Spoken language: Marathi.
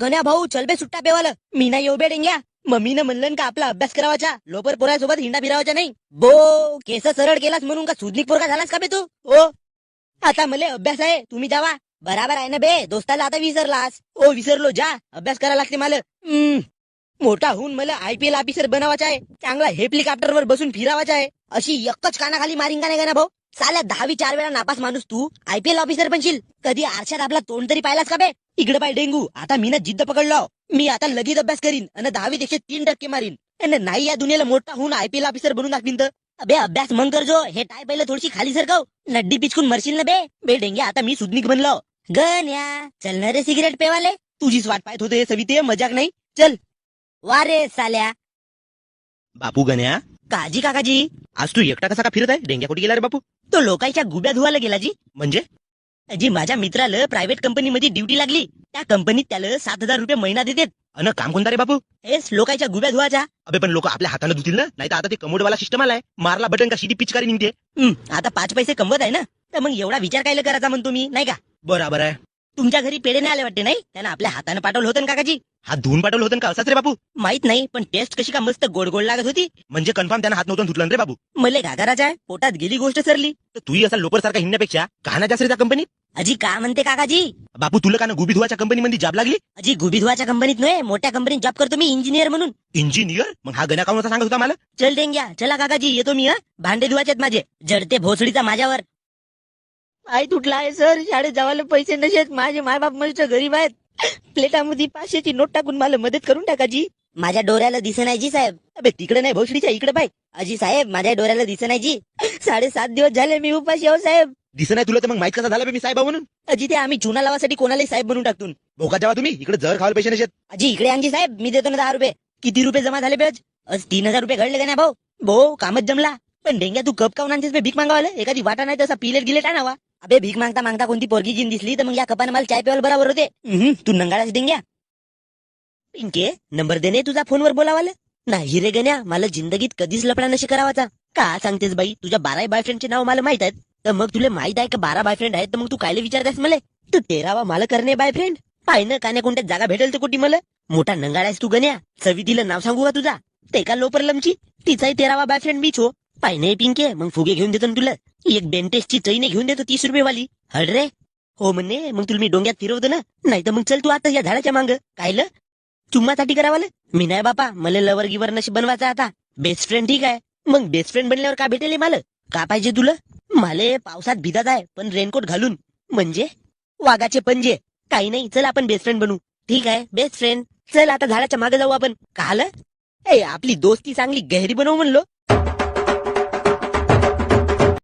गण्या भाऊ चलबे सुट्टा पेवाल मी ना येऊ बेडेंग्या मम्मीनं म्हणलं का आपला अभ्यास करावाचा लोपर पोरासोबत हिंडा फिरावाचा नाही. बो केस सरळ केलास म्हणून का सुधनिक पोरका झालास का बे तू? ओ आता मले अभ्यास आहे तुम्ही जावा. बराबर आहे ना बे दोस्ताला आता विसरलास. ओ विसरलो जा. अभ्यास करा लागते मला. हम्म. मोठा होऊन मला आयपीएल ऑफिसर बनावाचा आहे. चांगला हेलिकॉप्टर वर बसून फिरावाचा आहे. अशी एकच कानाखाली मारिंग का नाही ना भाऊ? साल्या दहावी चार वेळा नापास माणूस तू. IPL officer बनशील. कधी आरशात आपला तोंड तरी पाहिलास का बे? इकडे पाय डेंगू. आता मी ना जिद्द पकडलो. मी आता लगेच अभ्यास करीन आणि दहावी एकशे तीन टक्के मारीन. आणि नाही या दुनियाला मोठा होऊन आयपीएल ऑफिसर बनून दाखवीन तर. अबे अभ्यास मग करजो हे टाय पहिलं थोडीशी खाली सरकव. नड्डी पिचकून मरशील ना बे. बे डेंगे आता मी सुदनिक बनलो. गण्या चल ना रे सिगरेट पेवाले. तुझीच वाट पाहत होते सविते. मजाक नाही. चल. वा रे साल्या. बापू गण्या काजी काकाजी. आज तू एकटा कसा का फिरत आहे? डेंग्या कुठे गेला रे बापू? तो लोकांच्या गुब्या धुवायला गेला जी. म्हणजे? जी माझ्या मित्राला प्रायव्हेट कंपनीमध्ये ड्युटी लागली. त्या कंपनीत त्याला सात हजार रुपये महिना देतात. अन काम कोणता रे बापू? हेच लोकांच्या गुब्या धुवाच्या अबे पण लोक आपल्या हाताने धुतील ना? नाही तर आता ते कमोडवाला सिस्टम आलाय. मारला बटन का शिटी पिचकारी निघते. हं, आता पाच पैसे कमवत आहे ना? तर मग एवढा विचार कायला करायचा म्हणतो मी नाही का? बरोबर आहे. तुमच्या घरी पेढे नाही आले वाटते नाही? त्यानं आपल्या हाताने पाठवलं होतं ना काकाजी. हात धुवून पाठवलं होतं का असाच रे बापू? माहीत नाही पण टेस्ट कशी का मस्त गोड गोड लागत होती? म्हणजे कन्फर्म त्यानं हात नव्हतं धुतलं ना रे बाबू मले घागराचा आहे पोटात गेली गोष्ट सरली. तर तूही असा लोपर सारखा हिंडण्यापेक्षा कहाना जास्त रे त्या कंपनीत अजी का म्हणते काकाजी? बापू तुला का ना गुबी धुवाच्या कंपनीमध्ये जॉब लागली? अजी गुबी धुवाच्या कंपनीत नव्हे मोठ्या कंपनीत जॉब करतो मी इंजिनियर म्हणून. इंजिनियर मग हा गण्या काऊन असा सांगत होता मला? चल देंग्या चला काकाजी येतो मी हं? भांडे धुवायचेत माझे. जडते भोसडीचा माझ्यावर. आई तुटला आहे सर. शाळेत जावायला पैसे नसेत माझे मायबाप मस्त गरीब आहेत. प्लेटामध्ये पाचशेची नोट टाकून मला मदत करून टाकाजी माझ्या डोऱ्याला दिसे नाही जी साहेब. अबे तिकडे नाही भोसडीच्या इकडे पाय. अजी साहेब माझ्या डोऱ्याला दिसे नाही जी. साडेसात दिवस झाले मी उपाशी आहो साहेब. दिसत नाही तुला तर मग माहीत कसा झाला बे मी साहेबा म्हणून? अजी ते आम्ही चुना लावासाठी कोणालाही साहेब बनवून टाकतून. भोका जेव्हा तुम्ही. इकडे जर खावायला पैसे नसेत अजी इकडे आणजी साहेब. मी देतो ना दहा रुपये. किती रुपये जमा झाले बेज आज? तीन हजार रुपये घडले का नाही भाऊ? भाऊ कामच जमला. पण डेंग्या तू कप काऊन आणतेस भीक मागावाले? एखादी वाटा नाही तसा पिलेट गिलेट आणावा. अबे भीक मागता मागता कोणती पोरगी जीन दिसली तर मग या कपाने मला चाय प्यायला बरोबर होते. उहुं, तू नंगाळाच डेंग्या पिंके नंबर देणे तुझा फोनवर बोलावाले? नाही रे गण्या मला जिंदगीत कधीच लपडा नशी करावाचा. का सांगतेस बाई तुझ्या बारा बॉयफ्रेंडचे नाव मला माहीत आहेत. तर मग तुला माहीत आहे का बारा बॉयफ्रेंड आहेत तर मग तू कायले विचारतेस मला? तू तेरावा मला करणे बॉयफ्रेंड पाय ना कान्या कोणत्या जागा भेटेल तर कुठे मला? मोठा नंगाळायस तू गण्या. सवितीला नाव सांगू का तुझा? ते का लोपर लमची. तिचाही तेरावा बॉयफ्रेंड मीच हो पाय नाही पिंके मग फुगे घेऊन देतो ना तुला. एक बेंटेसची चैन घेऊन देतो तीस रुपये वाली हड रे? हो म्हणे मग तुला मी डोंग्यात फिरवतो ना. नाही तर मग चल तू आता या झाडाच्या मांग. कायलं चुम्मासाठी करावाल मी नाही बापा मला लवर गिवर नशी बनवायचा आता. बेस्ट फ्रेंड ठीक आहे. मग बेस्ट फ्रेंड बनल्यावर का भेटेल मला? का पाहिजे तुला? माले पावसात भिदात आहे पण रेनकोट घालून. म्हणजे? वाघाचे पंजे. काही नाही चल आपण बेस्ट फ्रेंड बनू. ठीक आहे बेस्ट फ्रेंड चल आता झाडाच्या मागे जाऊ आपण. काल ए आपली दोस्ती चांगली गहरी बनवू म्हणलो.